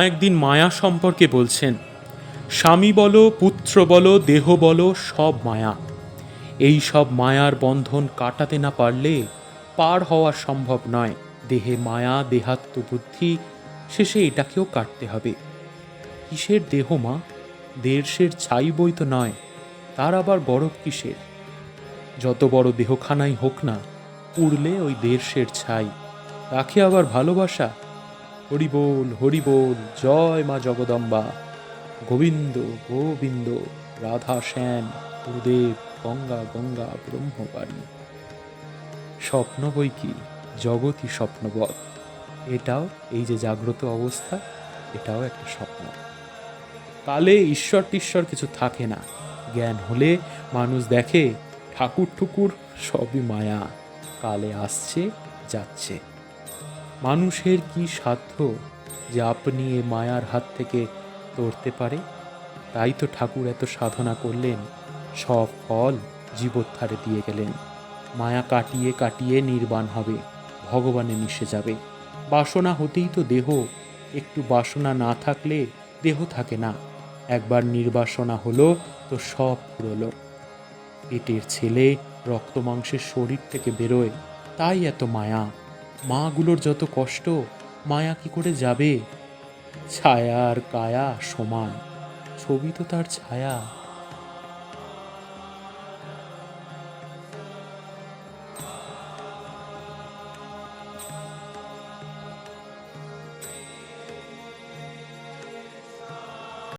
একদিন মায়া সম্পর্কে বলছেন, স্বামী বলো, পুত্র বলো, দেহ বলো, সব মায়া। এই সব মায়ার বন্ধন কাটাতে না পারলে পার হওয়া সম্ভব নয়। দেহে মায়া, দেহাত্ম বুদ্ধি, শেষে এটাকেও কাটতে হবে। কিসের দেহ মা? দেড়শের ছাই বই তো নয়, তার আবার বরফ কিসের? যত বড় দেহখানাই হোক না উড়লে ওই দেড়শের ছাই, তাকে আবার ভালোবাসা? হরিবোল হরিবোল, জয় মা জগদম্বা। গোবিন্দ গোবিন্দ, রাধা শ্যাম, গুরুদেব, গঙ্গা গঙ্গা, ব্রহ্মবাণী। স্বপ্ন বই কি? জগতই স্বপ্নবৎ। এটাও এই যে জাগ্রত অবস্থা, এটাও একটা স্বপ্ন। কালে ঈশ্বর টিশ্বর কিছু থাকে না। জ্ঞান হলে মানুষ দেখে ঠাকুর ঠুকুর সবই মায়া। কালে আসছে, যাচ্ছে। মানুষের কি সাধ্য যে আপনি এ মায়ার হাত থেকে তরতে পারে? তাই তো ঠাকুর এত সাধনা করলেন, সব ফল জীবোদ্ধারে দিয়ে গেলেন। মায়া কাটিয়ে কাটিয়ে নির্বাণ হবে, ভগবানে মিশে যাবে। বাসনা হতেই তো দেহ, একটু বাসনা না থাকলে দেহ থাকে না। একবার নির্বাসনা হলো তো সব ফুরলো পেটের ছেলে রক্ত মাংসের শরীর থেকে বেরোয়, তাই এত মায়া। মাগুলোর যত কষ্ট, মায়া কি করে যাবে? ছায়া আর কায়া সমান, ছবি তো তার ছায়া।